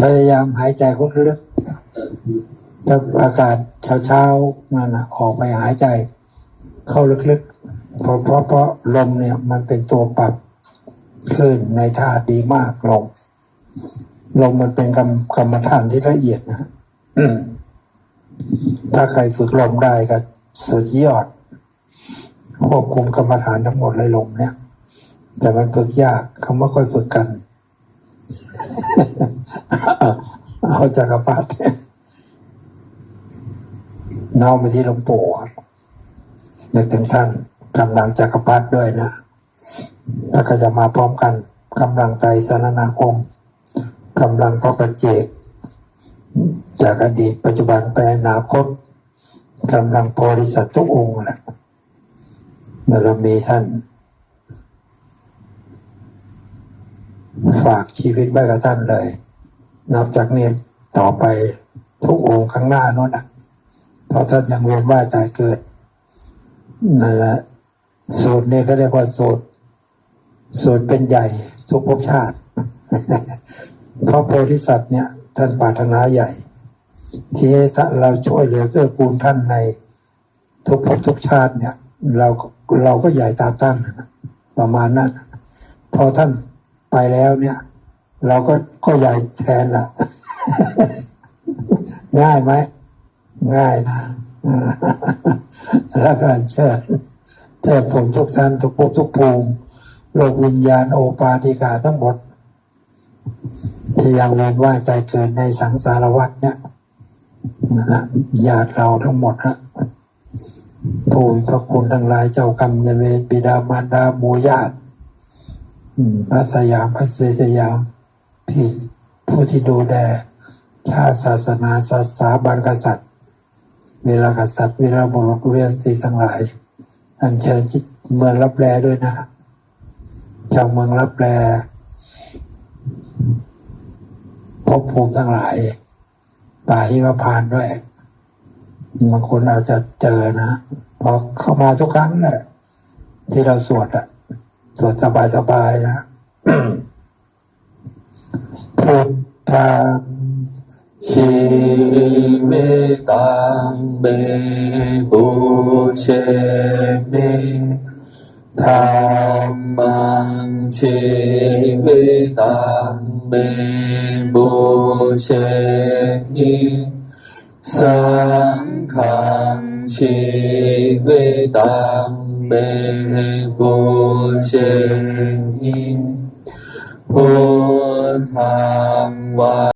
พยายามหายใจลึกๆถ้าอากาศเช้าๆนั่นนะออกไปหายใจ เข้าลึกๆ เพราะเพราะเพราะลมเนี่ยมันเป็นตัวปรับคลื่นในท่าดีมากลมลมมันเป็นกรรมกรรมฐานที่ละเอียดนะถ้าใครฝึกลมได้ก็สุดยอดควบคุมกรรมฐานทั้งหมดเลยลมเนี่ย แต่มันฝึกยากเขาไม่ค่อยฝึกกัน เอาจักรพรรดิน้อมไปที่หลวงปู่นึกถึงท่านกำลังจักรพรรดิด้วยนะแล้วก็จะมาพร้อมกันกำลังใจสรนาคมกำลังพระปัจเจก จากอดีตปัจจุบันไปอนาคตกำลังโพธิสัตว์ทุกองค์แหละบารมีท่าน ฝากชีวิตไว้กับท่านเลย นับจากนี้ต่อไปทุกองค์ข้างหน้านู้นนะเพราะท่านยังเวียนว่ายตายเกิดนั่นแหละสูตรนี้ก็เรียกว่าสูตรสูตรเป็นใหญ่ทุกภพชาติเพราะโพธิสัตว์เนี่ย ท่านปรารถนาใหญ่ ที่เราช่วยเหลือเกื้อกูลท่านในทุกภพทุกชาติเนี่ย เราเราก็ใหญ่ตามท่านประมาณนั้นพอท่าน ไปแล้วเนี่ย เราก็ก็ใหญ่แทนละง่ายไหมง่ายนะแล้วก็เชิญเทพผมทุกท่านทุกภพทุกภูมิโลกวิญญาณโอปาติกาทั้งหมด ที่ยังเวียนว่ายใจเกิดในสังสารวัฏเนี่ยนะญาติเราทั้งหมดฮะผู้พระคุณทั้งหลายเจ้ากรรมนเวรบิดามารดาหมู่ญาติ พระสยามพระศรีสยามที่ผู้ที่ดูแลชาติศาสนาศาสนาบรรกษัตริย์ เวลากษัตริย์เวลาบุรุษเวียนสีทั้งหลาย อันเชิญจิตเมืองรับแลด้วยนะชาวเมืองรับแลภพภูมิทั้งหลาย ป่าหิมพานด้วยบางคนอาจจะเจอนะพอเข้ามาทุกครั้งแหละที่เราสวดอะ สวดสบายๆนะพุทธังชีเมตังเบบูเชเมธรรมังชีเมตังเบบูเชมิสังฆังชีเมตัง เมโกเชมิพุทธังวา